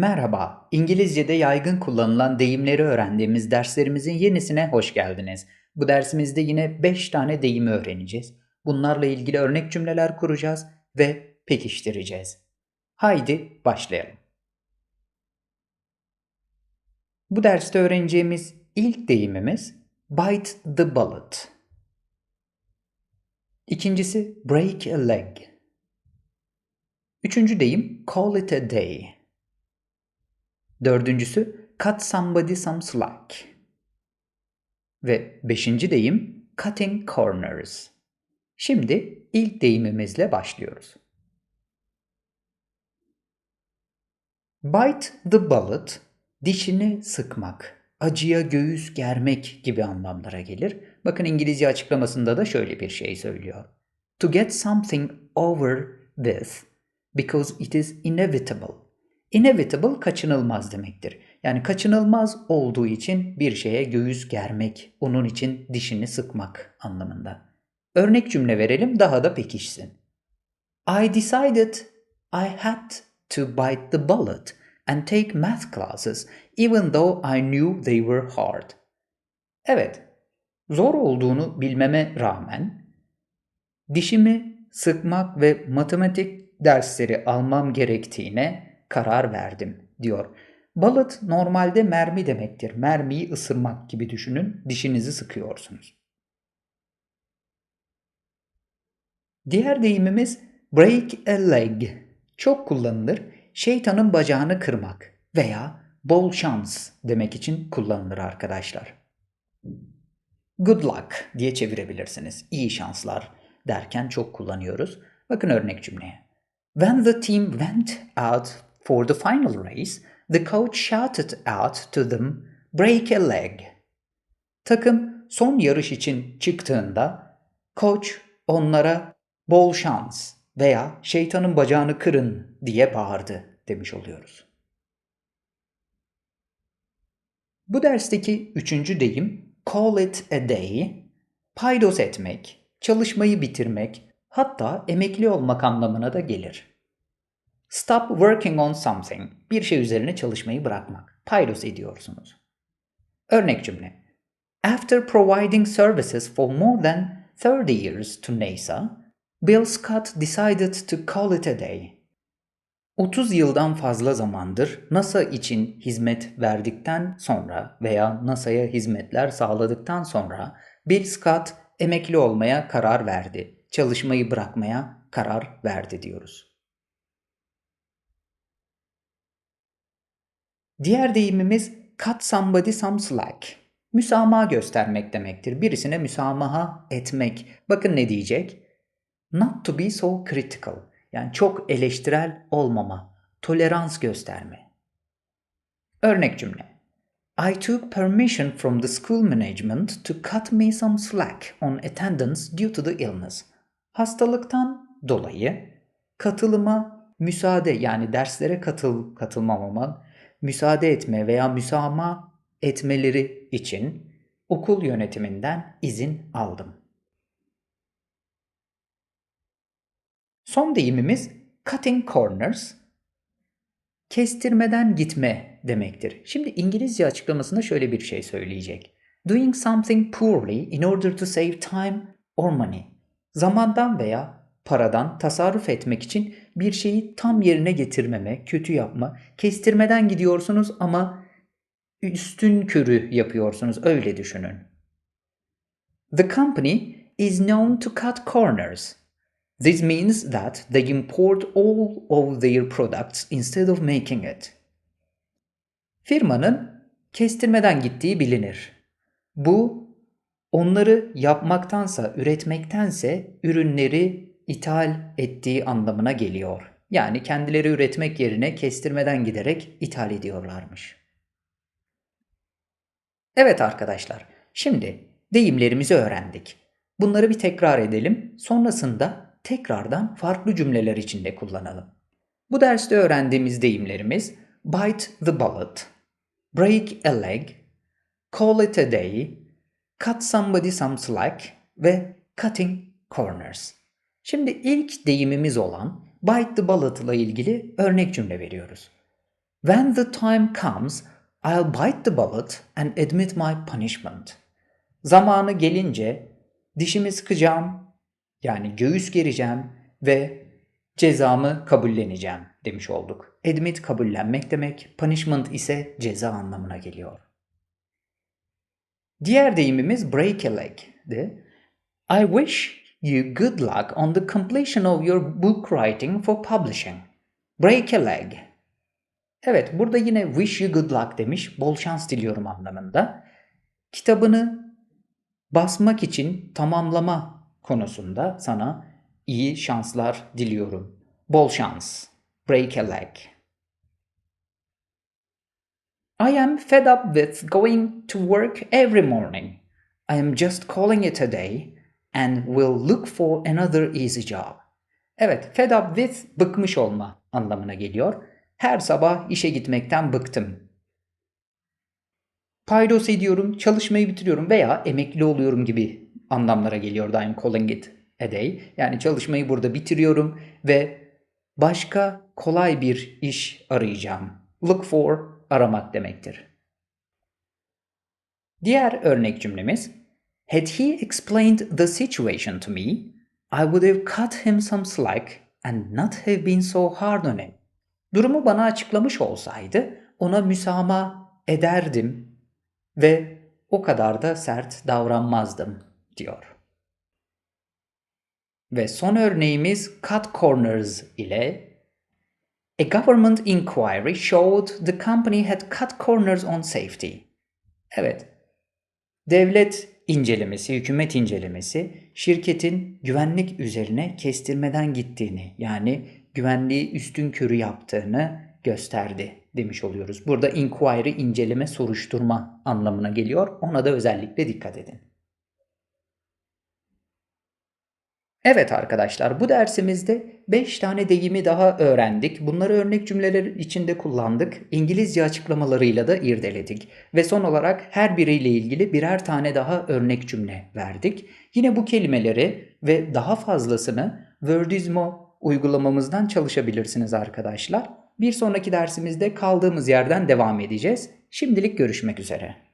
Merhaba, İngilizce'de yaygın kullanılan deyimleri öğrendiğimiz derslerimizin yenisine hoş geldiniz. Bu dersimizde yine 5 tane deyimi öğreneceğiz. Bunlarla ilgili örnek cümleler kuracağız ve pekiştireceğiz. Haydi başlayalım. Bu derste öğreneceğimiz ilk deyimimiz bite the bullet. İkincisi break a leg. Üçüncü deyim call it a day. Dördüncüsü cut somebody some slack. Ve beşinci deyim cutting corners. Şimdi ilk deyimimizle başlıyoruz. Bite the bullet, dişini sıkmak, acıya göğüs germek gibi anlamlara gelir. Bakın İngilizce açıklamasında da şöyle bir şey söylüyor. To get something over with because it is inevitable. Inevitable kaçınılmaz demektir. Yani kaçınılmaz olduğu için bir şeye göğüs germek, onun için dişini sıkmak anlamında. Örnek cümle verelim daha da pekişsin. I decided I had to bite the bullet and take math classes even though I knew they were hard. Evet, zor olduğunu bilmeme rağmen dişimi sıkmak ve matematik dersleri almam gerektiğine karar verdim diyor. Bullet normalde mermi demektir. Mermiyi ısırmak gibi düşünün. Dişinizi sıkıyorsunuz. Diğer deyimimiz break a leg. Çok kullanılır. Şeytanın bacağını kırmak veya bol şans demek için kullanılır arkadaşlar. Good luck diye çevirebilirsiniz. İyi şanslar derken çok kullanıyoruz. Bakın örnek cümleye. When the team went out for the final race, the coach shouted out to them, break a leg. Takım son yarış için çıktığında koç onlara bol şans veya şeytanın bacağını kırın diye bağırdı demiş oluyoruz. Bu dersteki üçüncü deyim call it a day, paydos etmek, çalışmayı bitirmek, hatta emekli olmak anlamına da gelir. Stop working on something, bir şey üzerine çalışmayı bırakmak, paydos ediyorsunuz. Örnek cümle. After providing services for more than 30 years to NASA, Bill Scott decided to call it a day. 30 yıldan fazla zamandır NASA için hizmet verdikten sonra veya NASA'ya hizmetler sağladıktan sonra Bill Scott emekli olmaya karar verdi. Çalışmayı bırakmaya karar verdi diyoruz. Diğer deyimimiz cut somebody some slack. Müsamaha göstermek demektir. Birisine müsamaha etmek. Bakın ne diyecek? Not to be so critical. Yani çok eleştirel olmama, tolerans gösterme. Örnek cümle. I took permission from the school management to cut me some slack on attendance due to the illness. Hastalıktan dolayı katılıma müsaade yani derslere katıl katılmamama müsaade etme veya müsamaha etmeleri için okul yönetiminden izin aldım. Son deyimimiz cutting corners. Kestirmeden gitme demektir. Şimdi İngilizce açıklamasında şöyle bir şey söyleyecek. Doing something poorly in order to save time or money. Zamandan veya paradan tasarruf etmek için bir şeyi tam yerine getirmeme, kötü yapma, kestirmeden gidiyorsunuz ama üstün körü yapıyorsunuz öyle düşünün. The company is known to cut corners. This means that they import all of their products instead of making it. Firmanın kestirmeden gittiği bilinir. Bu onları yapmaktansa, üretmektense ürünleri ithal ettiği anlamına geliyor. Yani kendileri üretmek yerine kestirmeden giderek ithal ediyorlarmış. Evet arkadaşlar, şimdi deyimlerimizi öğrendik. Bunları bir tekrar edelim. Sonrasında tekrardan farklı cümleler içinde kullanalım. Bu derste öğrendiğimiz deyimlerimiz bite the bullet, break a leg, call it a day, cut somebody some slack ve cutting corners. Şimdi ilk deyimimiz olan bite the bullet ile ilgili örnek cümle veriyoruz. When the time comes, I'll bite the bullet and admit my punishment. Zamanı gelince dişimi sıkacağım, yani göğüs gereceğim ve cezamı kabulleneceğim demiş olduk. Admit kabullenmek demek, punishment ise ceza anlamına geliyor. Diğer deyimimiz break a leg'di. I wish you good luck on the completion of your book writing for publishing. Break a leg. Evet, burada yine wish you good luck demiş, bol şans diliyorum anlamında. Kitabını basmak için tamamlama konusunda sana iyi şanslar diliyorum. Bol şans. Break a leg. I am fed up with going to work every morning. I am just calling it a day and will look for another easy job. Evet, fed up with bıkmış olma anlamına geliyor. Her sabah işe gitmekten bıktım. Paydos ediyorum, çalışmayı bitiriyorum veya emekli oluyorum gibi anlamlara geliyor I'm calling it a day. Yani çalışmayı burada bitiriyorum ve başka kolay bir iş arayacağım. Look for aramak demektir. Diğer örnek cümlemiz Had he explained the situation to me, I would have cut him some slack and not have been so hard on him. Durumu bana açıklamış olsaydı ona müsamaha ederdim ve o kadar da sert davranmazdım diyor. Ve son örneğimiz cut corners ile A government inquiry showed the company had cut corners on safety. Evet. Devlet incelemesi, hükümet incelemesi şirketin güvenlik üzerine kestirmeden gittiğini yani güvenliği üstün körü yaptığını gösterdi demiş oluyoruz. Burada inquiry inceleme, soruşturma anlamına geliyor. Ona da özellikle dikkat edin. Evet arkadaşlar bu dersimizde 5 tane deyimi daha öğrendik. Bunları örnek cümleler içinde kullandık. İngilizce açıklamalarıyla da irdeledik. Ve son olarak her biriyle ilgili birer tane daha örnek cümle verdik. Yine bu kelimeleri ve daha fazlasını Wordizmo uygulamamızdan çalışabilirsiniz arkadaşlar. Bir sonraki dersimizde kaldığımız yerden devam edeceğiz. Şimdilik görüşmek üzere.